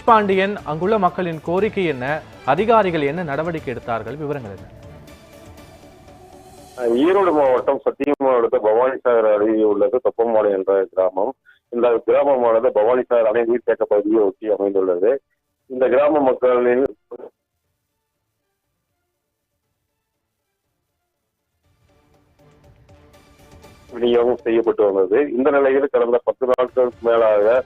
தேஷ்பாண்டியன் அங்குள்ள மக்களின் கோரிக்கை என்ன? அதிகாரிகள் என்ன நடவடிக்கை எடுத்தார்கள்? விவரங்கள் என்ன? ஈரோடு மாவட்டம் சத்தியமங்கலம் பவானிசாகர் அருகே உள்ளது தொப்பம்பாளையம் என்ற கிராமம். இந்த கிராமமானது பவானிசாகர் அணை நீர்த்தேக்க பகுதியை ஒட்டி அமைந்துள்ளது. இந்த கிராம மக்களின் விநியோகம் செய்யப்பட்டு வந்தது. இந்த நிலையில் கடந்த பத்து நாட்களுக்கு மேலாக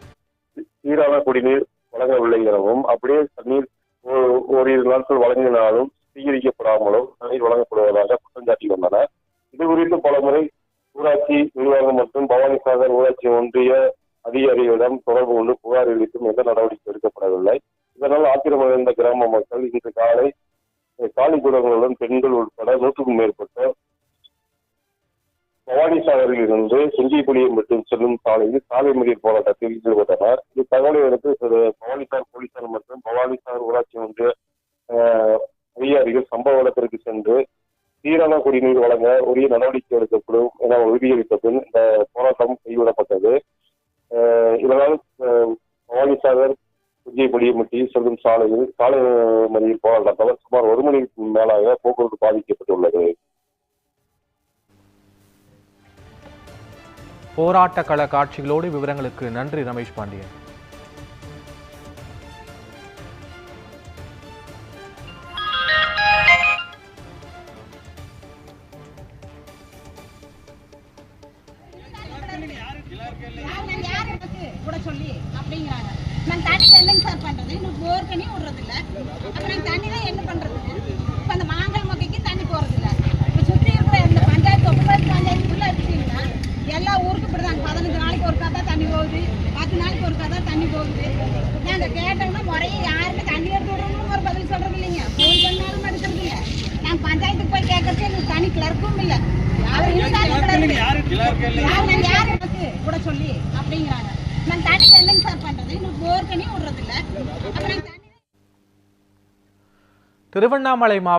சீரான குடிநீர் வழங்கவில்லை எனவும் அப்படியே தண்ணீர் ஓ- ஓரிரு நாட்கள் வழங்கினாலும் சுத்திகரிக்கப்படாமலும் தண்ணீர் வழங்கப்படுவதாக குற்றம் சாட்டி வந்தனர் இது குறித்து பலமுறை ஊராட்சி நிர்வாகம் மற்றும் பவானிசாகர் ஊராட்சி ஒன்றிய அதிகாரிகளிடம் தொடர்பு கொண்டு புகார் அளித்தும் எந்த நடவடிக்கை எடுக்கப்படவில்லை. இதனால் ஆத்திரமடைந்த கிராம மக்கள் இன்று காலை காலி குடங்களுடன் பெண்கள் உட்பட நூற்றுக்கும் மேற்பட்ட பவானிசாகரில் இருந்து செஞ்சிப்புலியம் மற்றும் செல்லும் சாலையில் சாலை மறியல் போராட்டத்தில் ஈடுபட்டனர். இது தகவலை அடுத்து சில பவானிசாகர் போலீசார் மற்றும் பவானிசாகர் ஊராட்சி ஒன்றிய அதிகாரிகள் சம்பவ இடத்திற்கு சென்று சீரான குடிநீர் வழங்க உரிய நடவடிக்கை எடுக்கப்படும் என உறுதியளித்த பின் இந்த போராட்டம் கைவிடப்பட்டது. அஹ் இதனால் அஹ், பவானிசாகர் புஜியபுடியமட்டி செல்லும் சாலையில் சாலை மறியல் போராட்டத்தால் சுமார் ஒரு மணிக்கு மேலாக போக்குவரத்து பாதிக்கப்பட்டுள்ளது. போராட்ட கள காட்சிகளோடு விவரங்களுக்கு நன்றி ரமேஷ் பாண்டியன். கூட சொல்லி அப்படிங்கிறாங்க நான் தண்ணி என்னங்க சார் பண்றது? இன்னும் போர் பண்ணி விடுறது இல்ல அப்ப தண்ணி தான் என்ன பண்றது? தண்ணி போகுது. நாங்க கேட்டோம்னா முறையே யாருமே தண்ணி எடுத்து விடணும்னு ஒரு பதில் சொல்றது இல்லைங்க. ஃபோன் பண்ணாலும் எடுக்கிறது இல்ல. நான் பஞ்சாயத்துக்கு போய் கேட்கறது எனக்கு தனி கிளர்க்கும் இல்ல. அவர் இருந்தாலும் கிளர்க்கு யார் நான் யார் எனக்கு கூட சொல்லி அப்படிங்கிறாங்க. நான் தண்ணிக்கு என்னங்க சார் பண்றது? இன்னும் போர் பண்ணி விடுறது இல்ல அப்ப நான் தண்ணி திருவண்ணாமலை மாவட்டம்